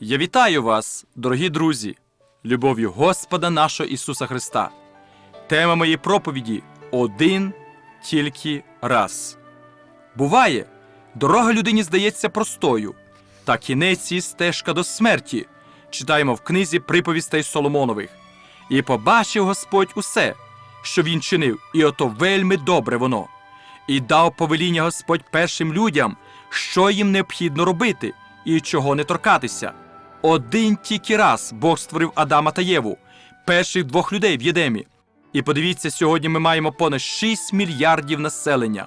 Я вітаю вас, дорогі друзі, любов'ю Господа нашого Ісуса Христа. Тема моєї проповіді один тільки раз. Буває, дорога людині здається простою, та кінець її стежка до смерті. Читаємо в книзі приповістей Соломонових. І побачив Господь усе, що він чинив, і ото вельми добре воно. І дав повеління Господь першим людям, що їм необхідно робити і чого не торкатися. Один тільки раз Бог створив Адама та Єву, перших двох людей в Єдемі. І подивіться, сьогодні ми маємо понад 6 мільярдів населення.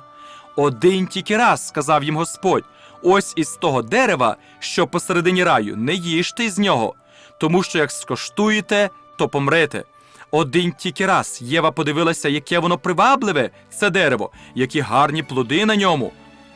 Один тільки раз сказав їм Господь: ось із того дерева, що посередині раю, не їжте з нього, тому що як скоштуєте, то помрете. Один тільки раз Єва подивилася, яке воно привабливе, це дерево, які гарні плоди на ньому.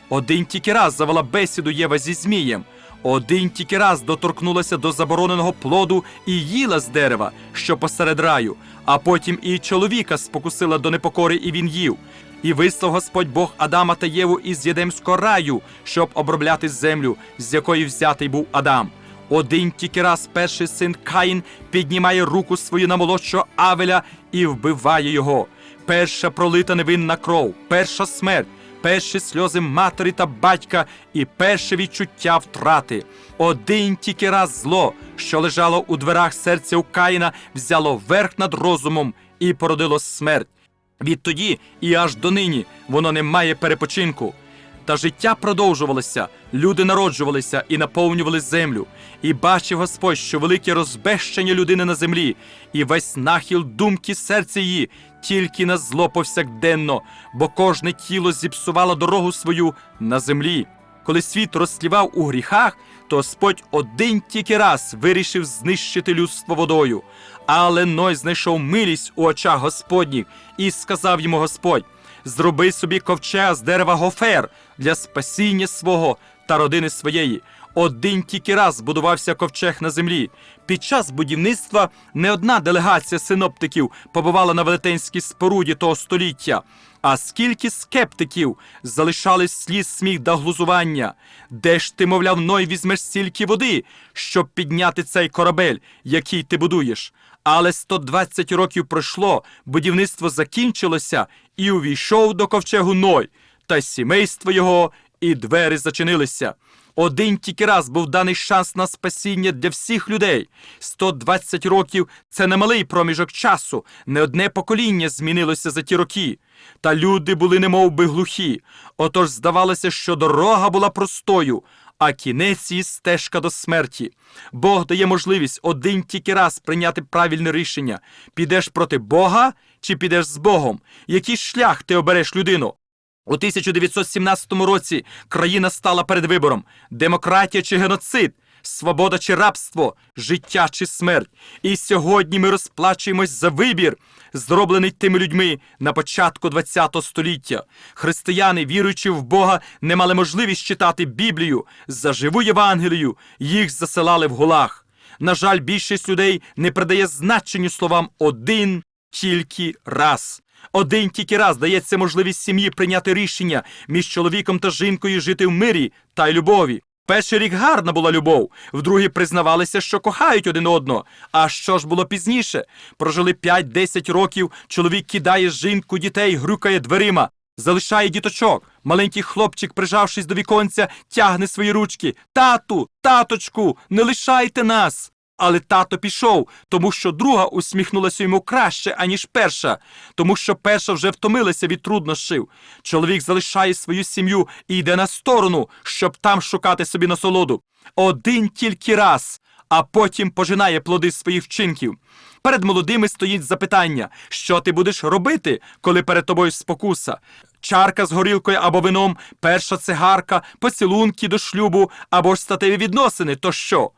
Один тільки раз завела бесіду Єва зі Змієм. Один тільки раз доторкнулася до забороненого плоду і їла з дерева, що посеред раю, а потім і чоловіка спокусила до непокори, і він їв. І вислав Господь Бог Адама та Єву із Єдемського раю, щоб обробляти землю, з якої взятий був Адам. Один тільки раз перший син Каїн піднімає руку свою на молодшого Авеля і вбиває його. Перша пролита невинна кров, перша смерть, перші сльози матері та батька і перше відчуття втрати. Один тільки раз зло, що лежало у дверах серця у Каїна, взяло верх над розумом і породило смерть. Відтоді і аж донині воно не має перепочинку. Та життя продовжувалося, люди народжувалися і наповнювали землю. І бачив Господь, що велике розбещення людини на землі, і весь нахил думки серця її тільки на зло повсякденно, бо кожне тіло зіпсувало дорогу свою на землі. Коли світ розслівав у гріхах, то Господь один тільки раз вирішив знищити людство водою. Але Ной знайшов милість у очах Господніх і сказав йому Господь: зроби собі ковчега з дерева гофер для спасіння свого та родини своєї. Один тільки раз будувався ковчег на землі. Під час будівництва не одна делегація синоптиків побувала на велетенській споруді того століття. А скільки скептиків залишались слід сміх та глузування? Де ж ти, мовляв, Ной візьмеш стільки води, щоб підняти цей корабель, який ти будуєш? Але 120 років пройшло, будівництво закінчилося, і увійшов до ковчегу Ной, та сімейство його, і двері зачинилися. Один тільки раз був даний шанс на спасіння для всіх людей. 120 років це немалий проміжок часу, не одне покоління змінилося за ті роки. Та люди були немов би глухі. Отож здавалося, що дорога була простою, а кінець її стежка до смерті. Бог дає можливість один тільки раз прийняти правильне рішення: підеш проти Бога чи підеш з Богом? Який шлях ти обереш людину? У 1917 році країна стала перед вибором: демократія чи геноцид, свобода чи рабство, життя чи смерть. І сьогодні ми розплачуємось за вибір, зроблений тими людьми на початку ХХ століття. Християни, віруючи в Бога, не мали можливість читати Біблію, за живу Євангелію, їх засилали в гулах. На жаль, більшість людей не придає значенню словам один тільки раз. Один тільки раз дається можливість сім'ї прийняти рішення між чоловіком та жінкою жити в мирі та й любові. Перший рік гарна була любов, в другий признавалися, що кохають один одного. А що ж було пізніше? Прожили 5-10 років, чоловік кидає жінку, дітей, грюкає дверима, залишає діточок. Маленький хлопчик, прижавшись до віконця, тягне свої ручки. Тату, таточку, не лишайте нас. Але тато пішов, тому що друга усміхнулася йому краще, аніж перша, тому що перша вже втомилася від труднощів. Чоловік залишає свою сім'ю і йде на сторону, щоб там шукати собі насолоду. Один тільки раз, а потім пожинає плоди своїх вчинків. Перед молодими стоїть запитання, що ти будеш робити, коли перед тобою спокуса. Чарка з горілкою або вином, перша цигарка, поцілунки до шлюбу або ж статеві відносини, то що?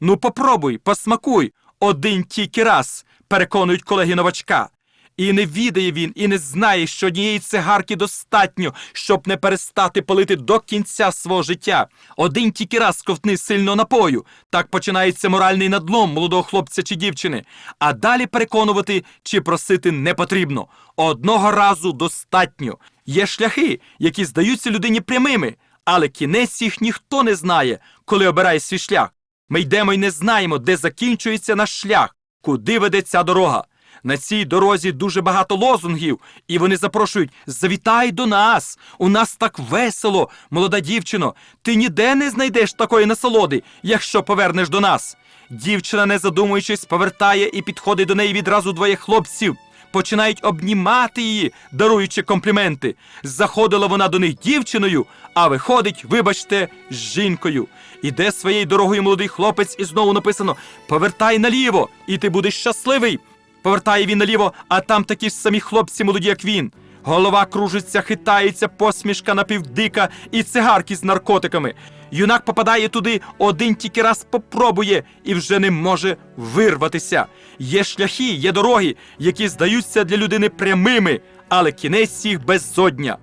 Ну попробуй, посмакуй один тільки раз, переконують колеги новачка. І не відає він, і не знає, що однієї цигарки достатньо, щоб не перестати палити до кінця свого життя. Один тільки раз ковтни сильно напою. Так починається моральний надлом молодого хлопця чи дівчини. А далі переконувати чи просити не потрібно. Одного разу достатньо. Є шляхи, які здаються людині прямими, але кінець їх ніхто не знає, коли обирає свій шлях. Ми йдемо і не знаємо, де закінчується наш шлях, куди веде ця дорога. На цій дорозі дуже багато лозунгів, і вони запрошують: завітай до нас! У нас так весело, молода дівчино. Ти ніде не знайдеш такої насолоди, якщо повернеш до нас. Дівчина, не задумуючись, повертає і підходить до неї відразу двоє хлопців. Починають обнімати її, даруючи компліменти. Заходила вона до них дівчиною, а виходить, вибачте, з жінкою. Іде своєю дорогою молодий хлопець, і знову написано: Повертай наліво, і ти будеш щасливий. Повертає він наліво, а там такі ж самі хлопці молоді, як він. Голова кружиться, хитається, посмішка напівдика і цигарки з наркотиками. Юнак попадає туди, один тільки раз попробує і вже не може вирватися. Є шляхи, є дороги, які здаються для людини прямими, але кінець їх безодня.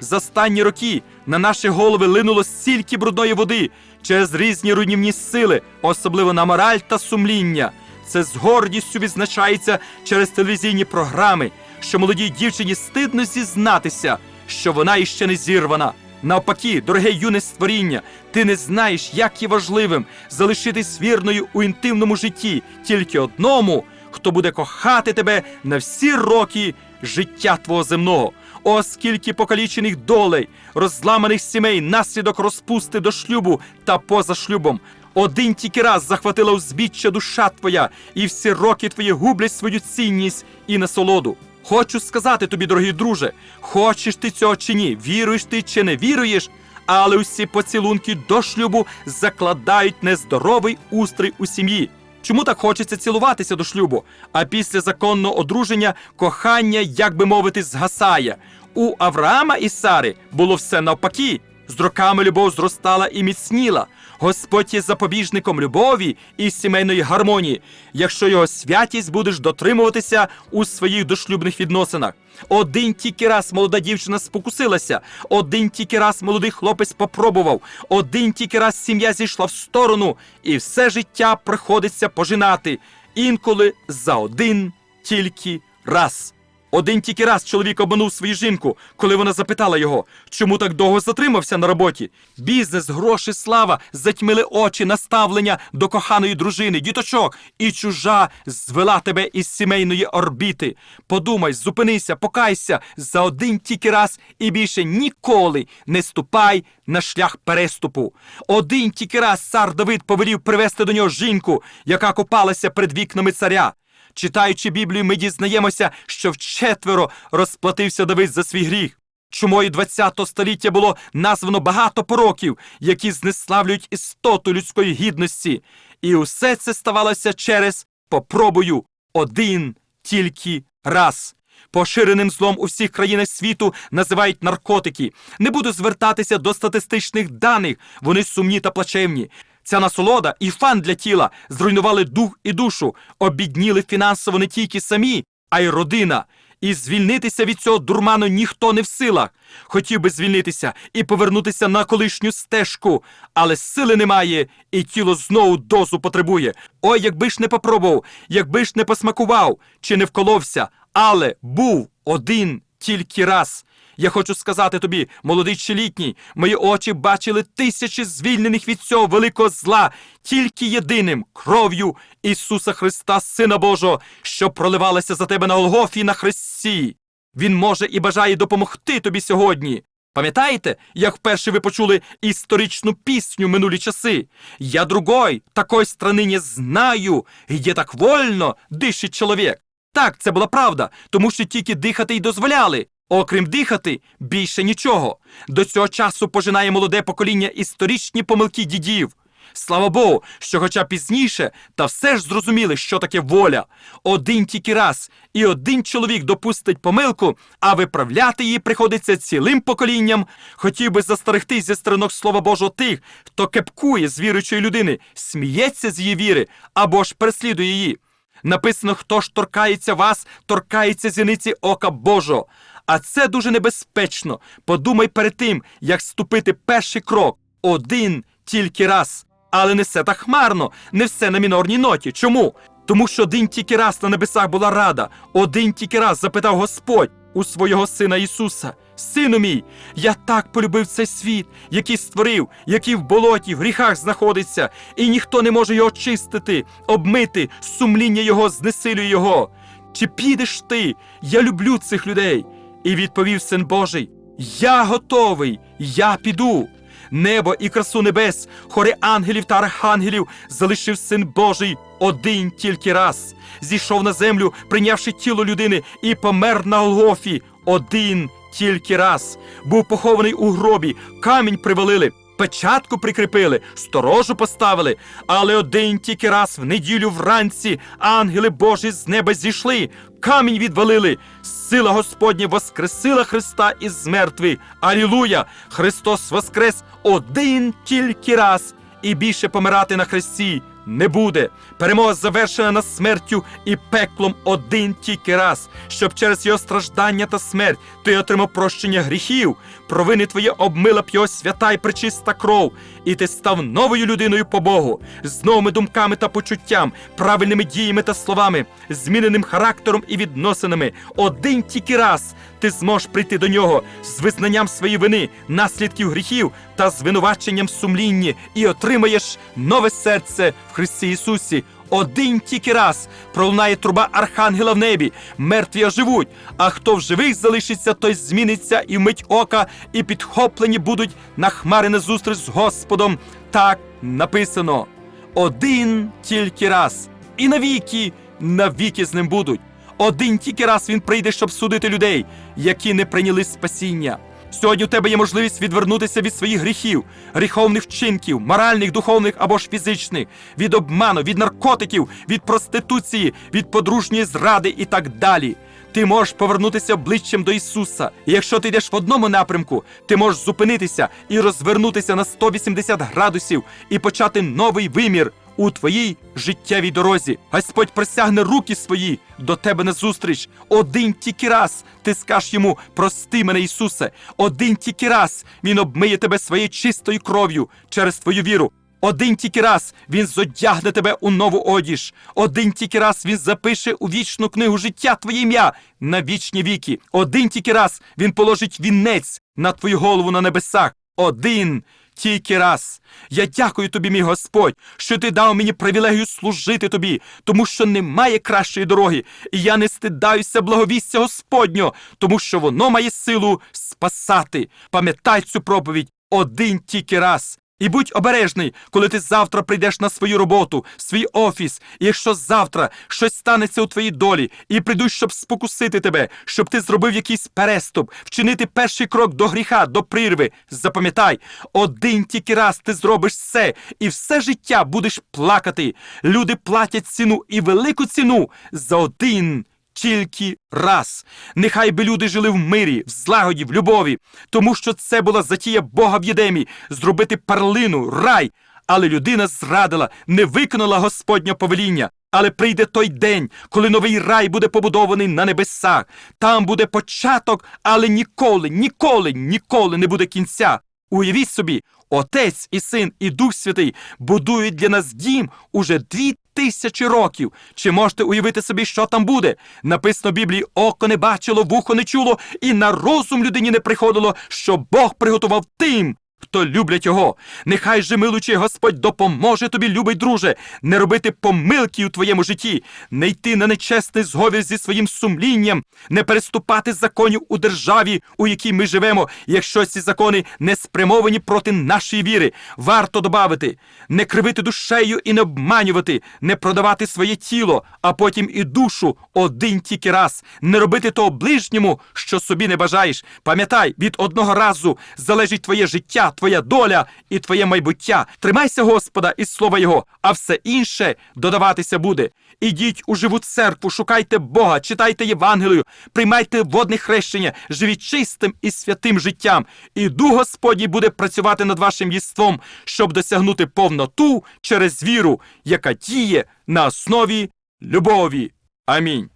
За останні роки на наші голови линуло стільки брудної води через різні руйнівні сили, особливо на мораль та сумління. Це з гордістю відзначається через телевізійні програми, що молодій дівчині стидно зізнатися, що вона іще не зірвана. Навпаки, дороге юне створіння, ти не знаєш, як є важливим залишитись вірною у інтимному житті тільки одному, хто буде кохати тебе на всі роки життя твого земного. О, скільки покалічених долей, розламаних сімей, наслідок розпусти до шлюбу та поза шлюбом. Один тільки раз захватила узбіччя душа твоя, і всі роки твої гублять свою цінність і насолоду. Хочу сказати тобі, дорогий друже, хочеш ти цього чи ні, віруєш ти чи не віруєш, але усі поцілунки до шлюбу закладають нездоровий устрій у сім'ї. Чому так хочеться цілуватися до шлюбу? А після законного одруження кохання, як би мовити, згасає. У Авраама і Сари було все навпаки. З роками любов зростала і міцніла. Господь є запобіжником любові і сімейної гармонії, якщо його святість будеш дотримуватися у своїх дошлюбних відносинах. Один тільки раз молода дівчина спокусилася, один тільки раз молодий хлопець попробував, один тільки раз сім'я зійшла в сторону, і все життя приходиться пожинати інколи за один тільки раз. Один тільки раз чоловік обманув свою жінку, коли вона запитала його, чому так довго затримався на роботі. Бізнес, гроші, слава затьмили очі, наставлення до коханої дружини, діточок, і чужа звела тебе із сімейної орбіти. Подумай, зупинися, покайся за один тільки раз і більше ніколи не ступай на шлях переступу. Один тільки раз цар Давид повелів привезти до нього жінку, яка купалася перед вікнами царя. Читаючи Біблію, ми дізнаємося, що вчетверо розплатився Давид за свій гріх. Чумою ХХ століття було названо багато пороків, які знеславлюють істоту людської гідності. І усе це ставалося через попробую один тільки раз. Поширеним злом у всіх країнах світу називають наркотики. Не буду звертатися до статистичних даних, вони сумні та плачевні. Ця насолода і фан для тіла зруйнували дух і душу, обідніли фінансово не тільки самі, а й родина. І звільнитися від цього дурману ніхто не в силах. Хотів би звільнитися і повернутися на колишню стежку, але сили немає, і тіло знову дозу потребує. Ой, якби ж не попробував, якби ж не посмакував чи не вколовся, але був один тільки раз. Я хочу сказати тобі, молодий чи літній, мої очі бачили тисячі звільнених від цього великого зла, тільки єдиним кров'ю Ісуса Христа, Сина Божого, що проливалася за тебе на Голгофі на Христі. Він може і бажає допомогти тобі сьогодні. Пам'ятаєте, як вперше ви почули історичну пісню минулі часи? Я другой, такой страни не знаю, где так вольно дишить чоловік. Так, це була правда, тому що тільки дихати й дозволяли. Окрім дихати, більше нічого. До цього часу пожинає молоде покоління історичні помилки дідів. Слава Богу, що хоча пізніше, та все ж зрозуміли, що таке воля. Один тільки раз, і один чоловік допустить помилку, а виправляти її приходиться цілим поколінням. Хотів би застерегти зі сторінок Слова Божого тих, хто кепкує з віруючої людини, сміється з її віри або ж переслідує її. Написано, хто ж торкається вас, торкається зіниці ока Божого. А це дуже небезпечно. Подумай перед тим, як ступити перший крок один тільки раз. Але не все так хмарно, не все на мінорній ноті. Чому? Тому що один тільки раз на небесах була рада, один тільки раз запитав Господь у свого Сина Ісуса. Сину мій, я так полюбив цей світ, який створив, який в болоті, в гріхах знаходиться, і ніхто не може його очистити, обмити, сумління його знесилює його. Чи підеш ти? Я люблю цих людей. І відповів син Божий: Я готовий, я піду. Небо і красу небес, хори ангелів та архангелів залишив син Божий один тільки раз. Зійшов на землю, прийнявши тіло людини, і помер на Голгофі один тільки раз. Був похований у гробі, камінь привалили. Печатку прикріпили, сторожу поставили, але один тільки раз в неділю вранці ангели Божі з неба зійшли, камінь відвалили. Сила Господня воскресила Христа із мертвих. Алілуя! Христос воскрес один тільки раз, і більше помирати на хресті не буде. Перемога завершена над смертю і пеклом один тільки раз, щоб через його страждання та смерть ти отримав прощення гріхів, провини твоє обмила б його свята й пречиста кров, і ти став новою людиною по Богу, з новими думками та почуттям, правильними діями та словами, зміненим характером і відносинами. Один тільки раз ти зможеш прийти до нього з визнанням своєї вини, наслідків гріхів та звинуваченням сумлінні, і отримаєш нове серце в Христі Ісусі. Один тільки раз пролунає труба архангела в небі, мертві оживуть, а хто в живих залишиться, той зміниться і вмить ока, і підхоплені будуть на хмари на зустріч з Господом. Так написано: один тільки раз, і навіки, навіки з ним будуть. Один тільки раз він прийде, щоб судити людей, які не прийняли спасіння. Сьогодні у тебе є можливість відвернутися від своїх гріхів, гріховних вчинків, моральних, духовних або ж фізичних, від обману, від наркотиків, від проституції, від подружньої зради і так далі. Ти можеш повернутися обличчям до Ісуса. І якщо ти йдеш в одному напрямку, ти можеш зупинитися і розвернутися на 180 градусів і почати новий вимір у твоїй життєвій дорозі. Господь присягне руки свої до тебе назустріч. Один тільки раз ти скажеш йому прости мене, Ісусе. Один тільки раз Він обмиє тебе своєю чистою кров'ю через твою віру. Один тільки раз він зодягне тебе у нову одіж. Один тільки раз він запише у вічну книгу життя твоє ім'я на вічні віки. Один тільки раз він положить вінець на твою голову на небесах. Один тільки раз. Я дякую тобі, мій Господь, що ти дав мені привілегію служити тобі, тому що немає кращої дороги, і я не стидаюся благовістя Господнього, тому що воно має силу спасати. Пам'ятай цю проповідь один тільки раз. І будь обережний, коли ти завтра прийдеш на свою роботу, свій офіс, і якщо завтра щось станеться у твоїй долі, і прийдуть, щоб спокусити тебе, щоб ти зробив якийсь переступ, вчинити перший крок до гріха, до прірви. Запам'ятай, один тільки раз ти зробиш це, і все життя будеш плакати. Люди платять ціну і велику ціну за один тільки раз. Нехай би люди жили в мирі, в злагоді, в любові, тому що це була затія Бога в Єдемі зробити перлину, рай. Але людина зрадила, не виконала Господнє повеління. Але прийде той день, коли новий рай буде побудований на небесах. Там буде початок, але ніколи, ніколи, ніколи не буде кінця. Уявіть собі, Отець і Син, і Дух Святий будують для нас дім уже дві тисячі років. Чи можете уявити собі, що там буде? Написано в Біблії: око не бачило, вухо не чуло, і на розум людині не приходило, що Бог приготував тим. Хто люблять його, нехай же милучий Господь допоможе тобі, любий друже, не робити помилки у твоєму житті, не йти на нечесний зговір зі своїм сумлінням, не переступати законів у державі, у якій ми живемо, якщо ці закони не спрямовані проти нашої віри. Варто добавити, не кривити душею і не обманювати, не продавати своє тіло, а потім і душу один тільки раз, не робити того ближньому, що собі не бажаєш. Пам'ятай, від одного разу залежить твоє життя твоя доля і твоє майбуття. Тримайся Господа і слова Його, а все інше додаватися буде. Ідіть у живу церкву, шукайте Бога, читайте Євангелію, приймайте водне хрещення, живіть чистим і святим життям. І Дух Господній буде працювати над вашим єством, щоб досягнути повноту через віру, яка діє на основі любові. Амінь.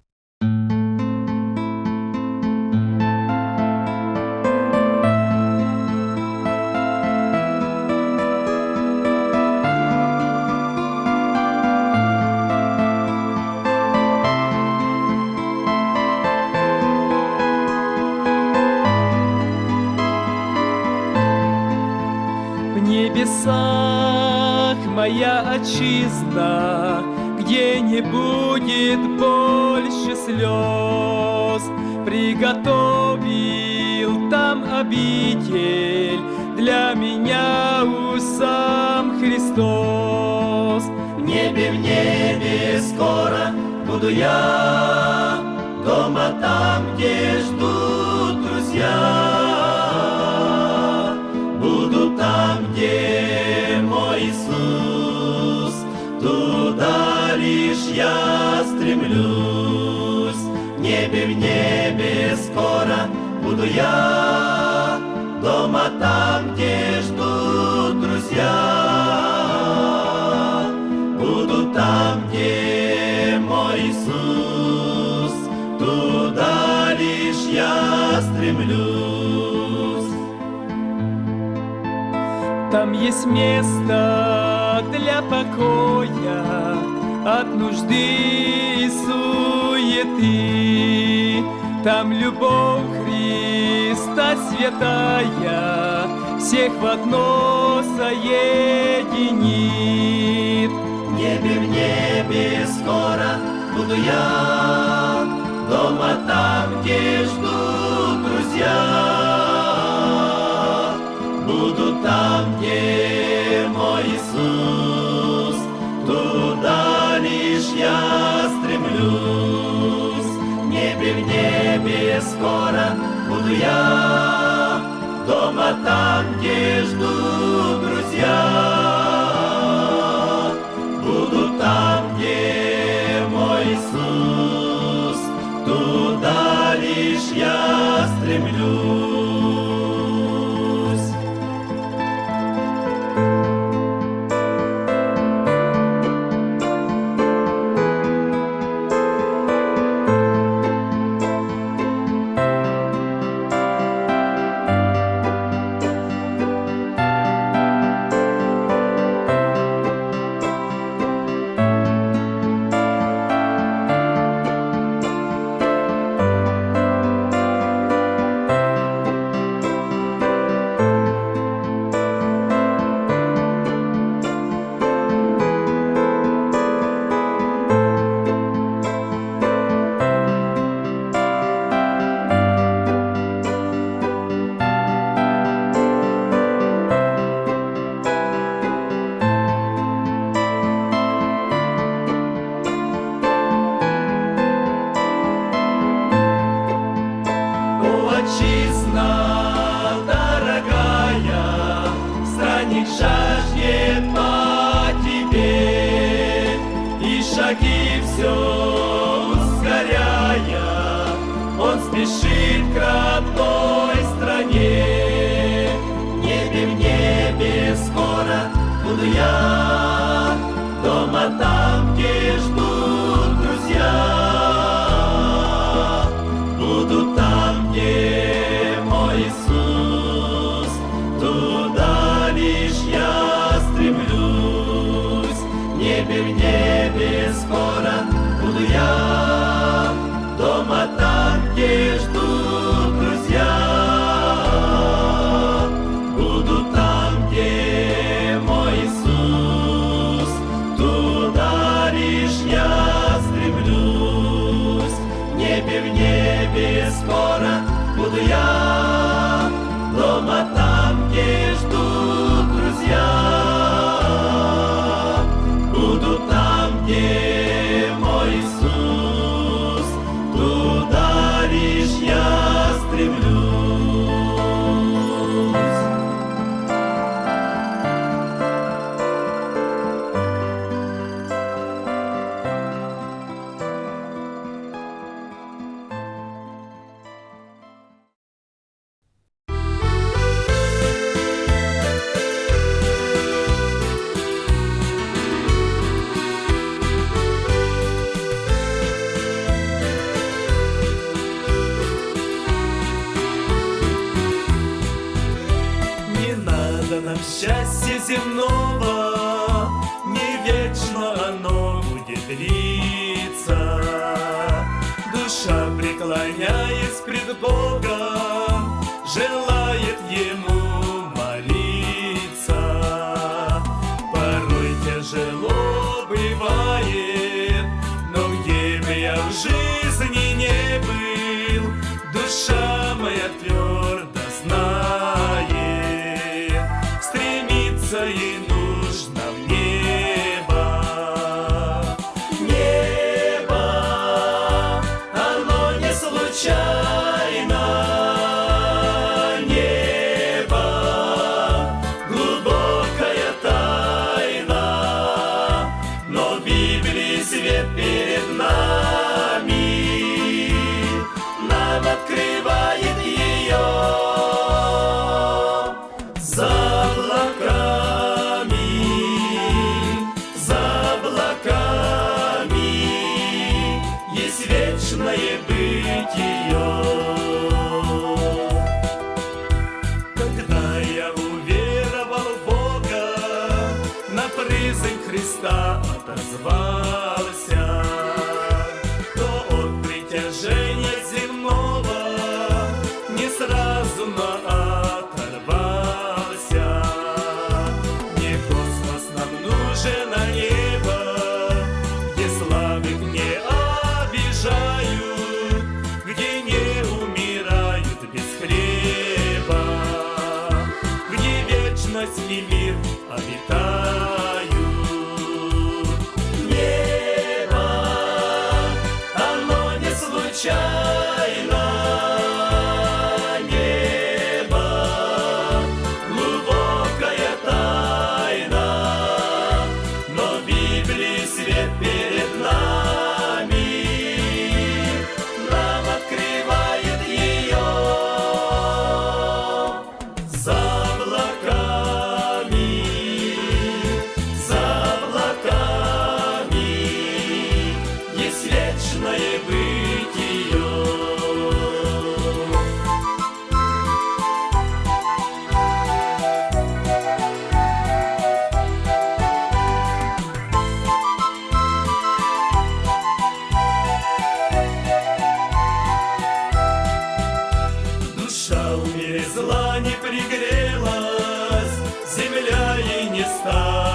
Моя отчизна, где не будет больше слез. Приготовил там обитель для меня у сам Христос. В небе, в небе скоро буду я, Дома там, где ждут друзья. Стремлюсь. В небе, в небе скоро буду я, Дома там, где ждут друзья. Буду там, где мой Иисус, Туда лишь я стремлюсь. Там есть место для покоя нужды и суеты. Там любовь Христа святая всех в одно соединит. В небе, в небе скоро буду я, Дома там, где ждут друзья. Скоро буду я, Дома там, где ждут shine. Зла не пригрелась, Земля ей не стала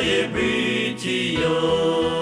вечное бытие.